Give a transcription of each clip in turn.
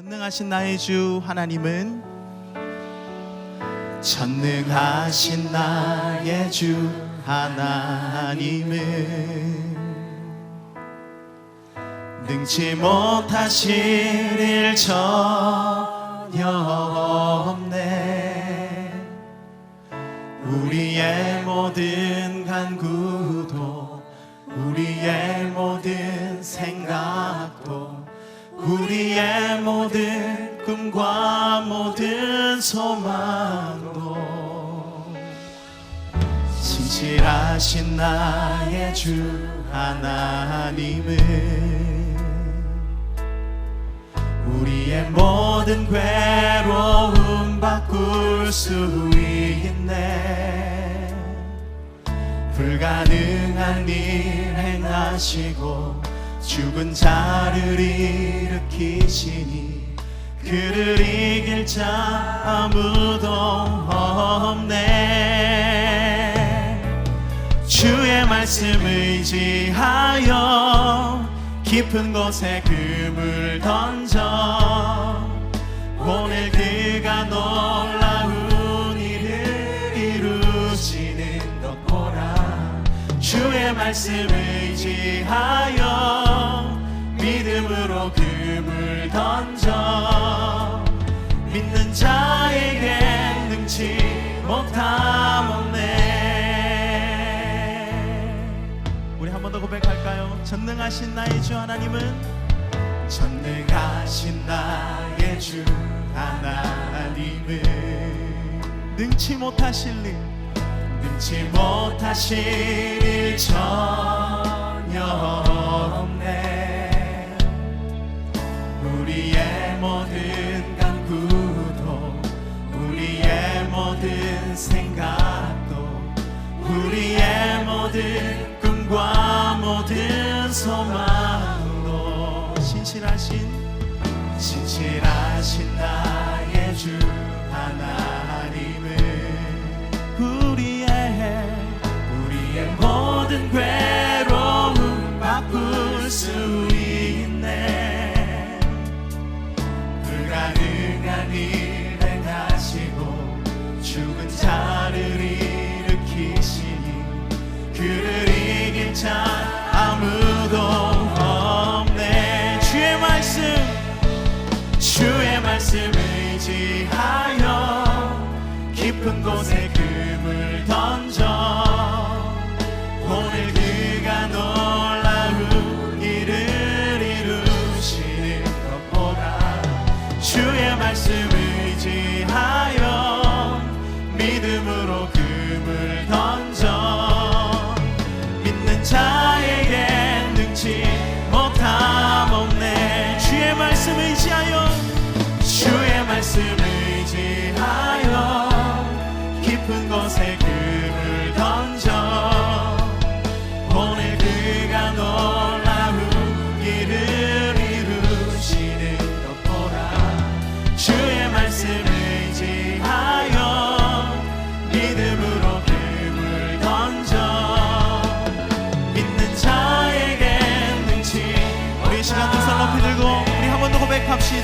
전능하신 나의 주 하나님은 전능하신 나의 주 하나님은 능치 못하실 일 전혀 없네. 우리의 모든 간구도 우리의 모든 우리의 모든 꿈과 모든 소망도 진실하신 나의 주 하나님은 우리의 모든 괴로움 바꿀 수 있네. 불가능한 일 행하시고 죽은 자를 일으키시니 그를 이길 자 아무도 없네. 주의 말씀 의지하여 깊은 곳에 금을 던져 오늘 그가 놀라운 일을 이루시는 것 보라. 주의 말씀 의지하여 믿음으로 금을 던져 믿는 자에게 능치 못함 없네 우리 한 번 더 고백할까요? 전능하신 나의 주 하나님은 전능하신 나의 주 하나님은 능치 못하실 일 능치 못하실 일전 모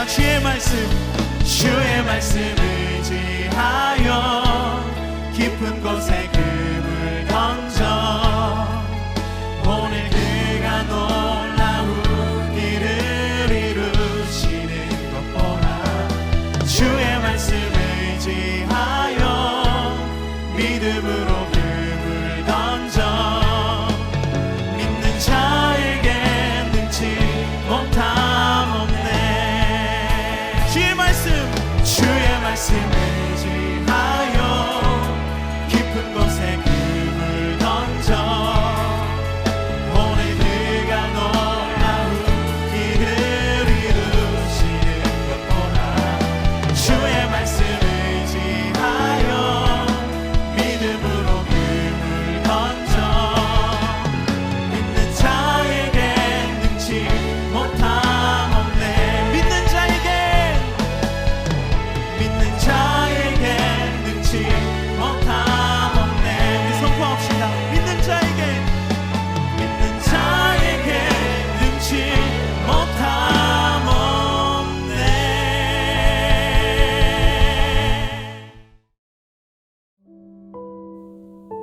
다 주의 말씀 주의 말씀 의지하여 깊은 곳에 금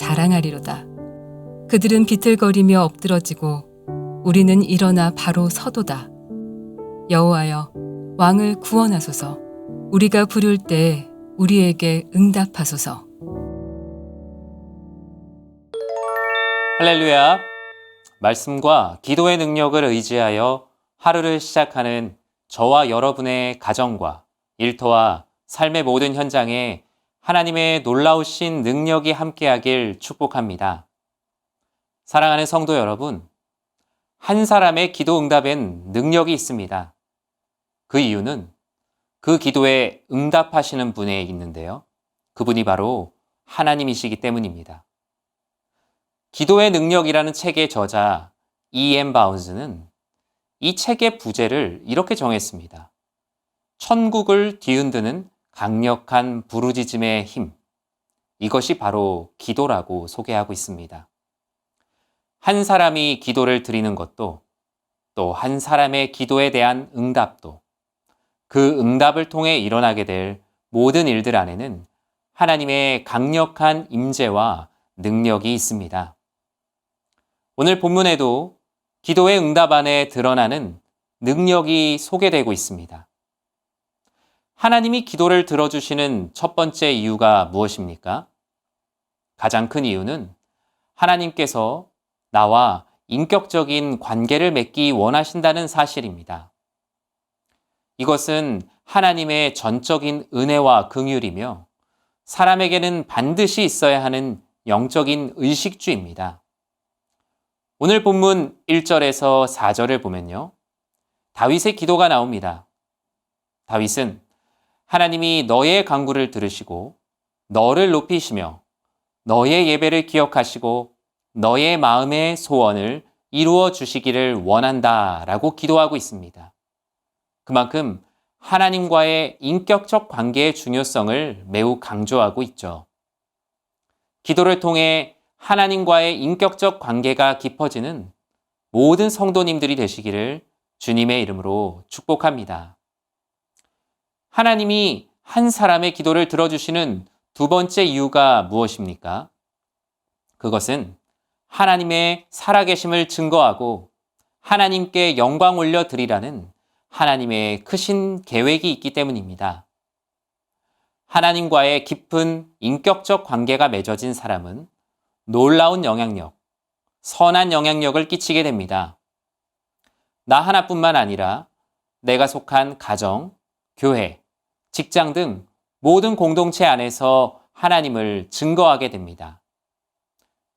자랑하리로다. 그들은 비틀거리며 엎드러지고 우리는 일어나 바로 서도다. 여호와여 왕을 구원하소서. 우리가 부를 때 우리에게 응답하소서. 할렐루야. 말씀과 기도의 능력을 의지하여 하루를 시작하는 저와 여러분의 가정과 일터와 삶의 모든 현장에 하나님의 놀라우신 능력이 함께하길 축복합니다. 사랑하는 성도 여러분, 한 사람의 기도 응답엔 능력이 있습니다. 그 이유는 그 기도에 응답하시는 분에 있는데요. 그분이 바로 하나님이시기 때문입니다. 기도의 능력이라는 책의 저자 E.M. 바운즈는 이 책의 부제를 이렇게 정했습니다. 천국을 뒤흔드는 강력한 부르짖음의 힘. 이것이 바로 기도라고 소개하고 있습니다. 한 사람이 기도를 드리는 것도 또 한 사람의 기도에 대한 응답도 그 응답을 통해 일어나게 될 모든 일들 안에는 하나님의 강력한 임재와 능력이 있습니다. 오늘 본문에도 기도의 응답 안에 드러나는 능력이 소개되고 있습니다. 하나님이 기도를 들어주시는 첫 번째 이유가 무엇입니까? 가장 큰 이유는 하나님께서 나와 인격적인 관계를 맺기 원하신다는 사실입니다. 이것은 하나님의 전적인 은혜와 긍휼이며 사람에게는 반드시 있어야 하는 영적인 의식주입니다. 오늘 본문 1절에서 4절을 보면요. 다윗의 기도가 나옵니다. 다윗은 하나님이 너의 강구를 들으시고 너를 높이시며 너의 예배를 기억하시고 너의 마음의 소원을 이루어 주시기를 원한다 라고 기도하고 있습니다. 그만큼 하나님과의 인격적 관계의 중요성을 매우 강조하고 있죠. 기도를 통해 하나님과의 인격적 관계가 깊어지는 모든 성도님들이 되시기를 주님의 이름으로 축복합니다. 하나님이 한 사람의 기도를 들어주시는 두 번째 이유가 무엇입니까? 그것은 하나님의 살아계심을 증거하고 하나님께 영광 올려 드리라는 하나님의 크신 계획이 있기 때문입니다. 하나님과의 깊은 인격적 관계가 맺어진 사람은 놀라운 영향력, 선한 영향력을 끼치게 됩니다. 나 하나뿐만 아니라 내가 속한 가정, 교회, 직장 등 모든 공동체 안에서 하나님을 증거하게 됩니다.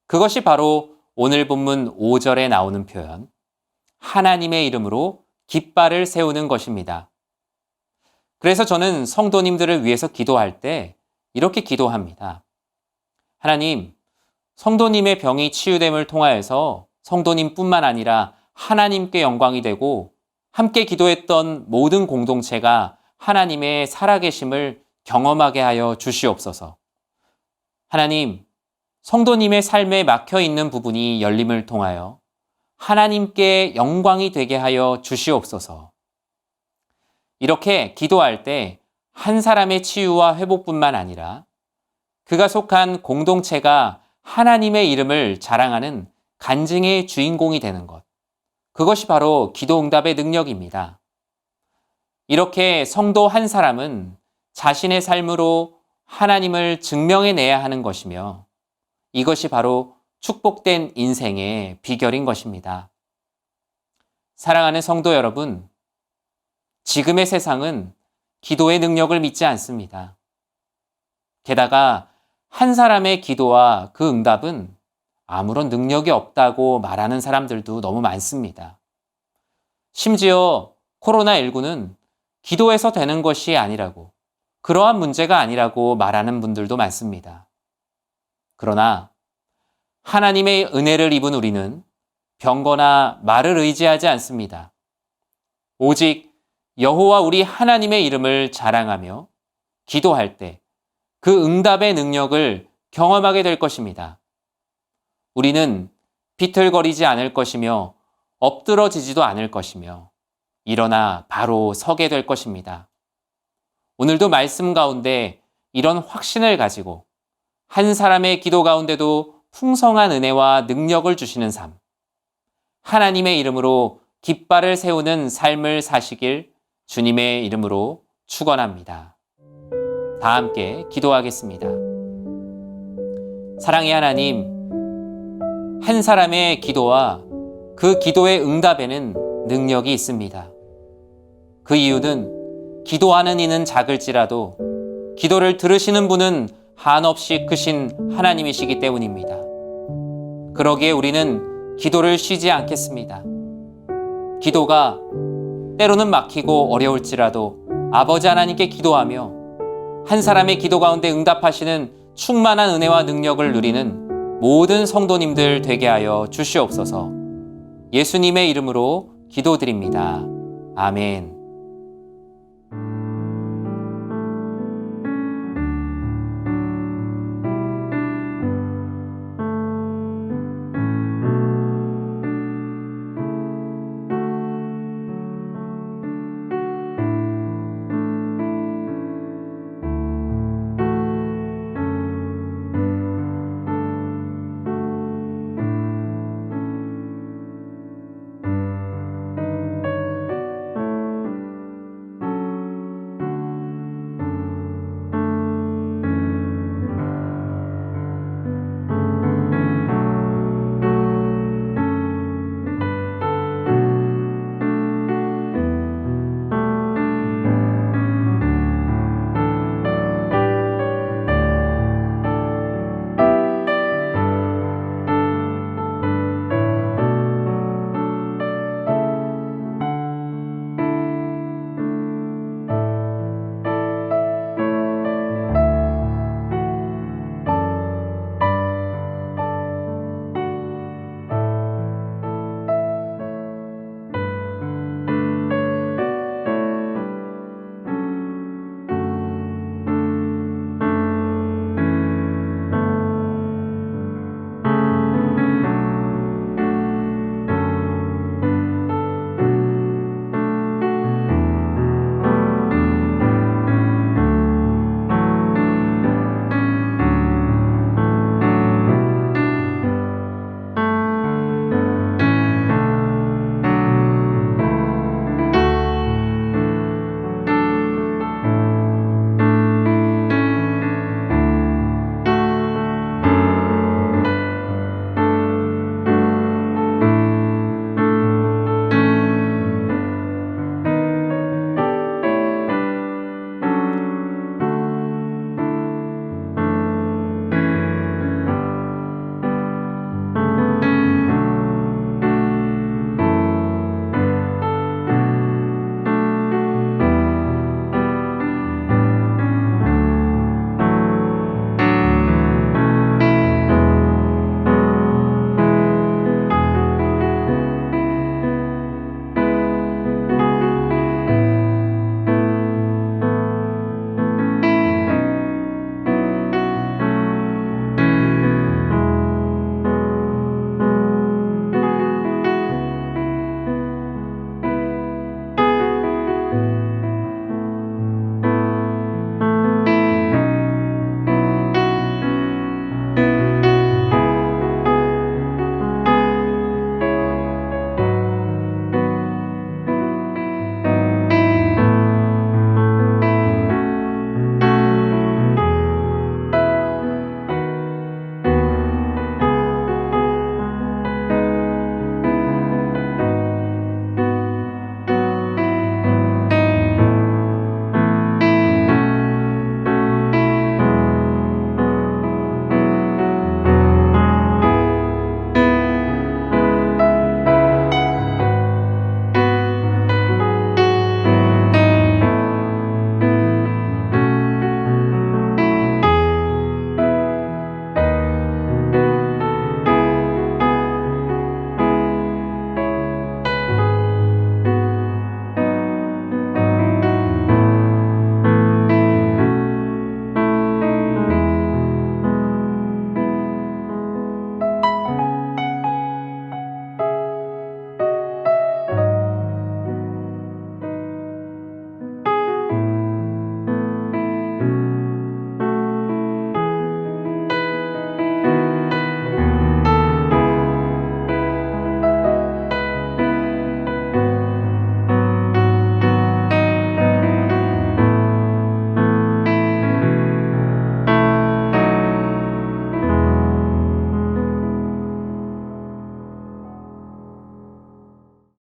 그것이 바로 오늘 본문 5절에 나오는 표현, 하나님의 이름으로 깃발을 세우는 것입니다. 그래서 저는 성도님들을 위해서 기도할 때 이렇게 기도합니다. 하나님, 성도님의 병이 치유됨을 통하여서 성도님뿐만 아니라 하나님께 영광이 되고 함께 기도했던 모든 공동체가 하나님의 살아계심을 경험하게 하여 주시옵소서. 하나님, 성도님의 삶에 막혀 있는 부분이 열림을 통하여 하나님께 영광이 되게 하여 주시옵소서. 이렇게 기도할 때 한 사람의 치유와 회복뿐만 아니라 그가 속한 공동체가 하나님의 이름을 자랑하는 간증의 주인공이 되는 것. 그것이 바로 기도 응답의 능력입니다. 이렇게 성도 한 사람은 자신의 삶으로 하나님을 증명해내야 하는 것이며 이것이 바로 축복된 인생의 비결인 것입니다. 사랑하는 성도 여러분, 지금의 세상은 기도의 능력을 믿지 않습니다. 게다가 한 사람의 기도와 그 응답은 아무런 능력이 없다고 말하는 사람들도 너무 많습니다. 심지어 코로나19는 기도해서 되는 것이 아니라고, 그러한 문제가 아니라고 말하는 분들도 많습니다. 그러나 하나님의 은혜를 입은 우리는 병거나 말을 의지하지 않습니다. 오직 여호와 우리 하나님의 이름을 자랑하며 기도할 때 그 응답의 능력을 경험하게 될 것입니다. 우리는 비틀거리지 않을 것이며 엎드러지지도 않을 것이며 일어나 바로 서게 될 것입니다. 오늘도 말씀 가운데 이런 확신을 가지고 한 사람의 기도 가운데도 풍성한 은혜와 능력을 주시는 삶, 하나님의 이름으로 깃발을 세우는 삶을 사시길 주님의 이름으로 축원합니다. 다 함께 기도하겠습니다. 사랑의 하나님, 한 사람의 기도와 그 기도의 응답에는 능력이 있습니다. 그 이유는 기도하는 이는 작을지라도 기도를 들으시는 분은 한없이 크신 하나님이시기 때문입니다. 그러기에 우리는 기도를 쉬지 않겠습니다. 기도가 때로는 막히고 어려울지라도 아버지 하나님께 기도하며 한 사람의 기도 가운데 응답하시는 충만한 은혜와 능력을 누리는 모든 성도님들 되게 하여 주시옵소서 예수님의 이름으로 기도드립니다. 아멘.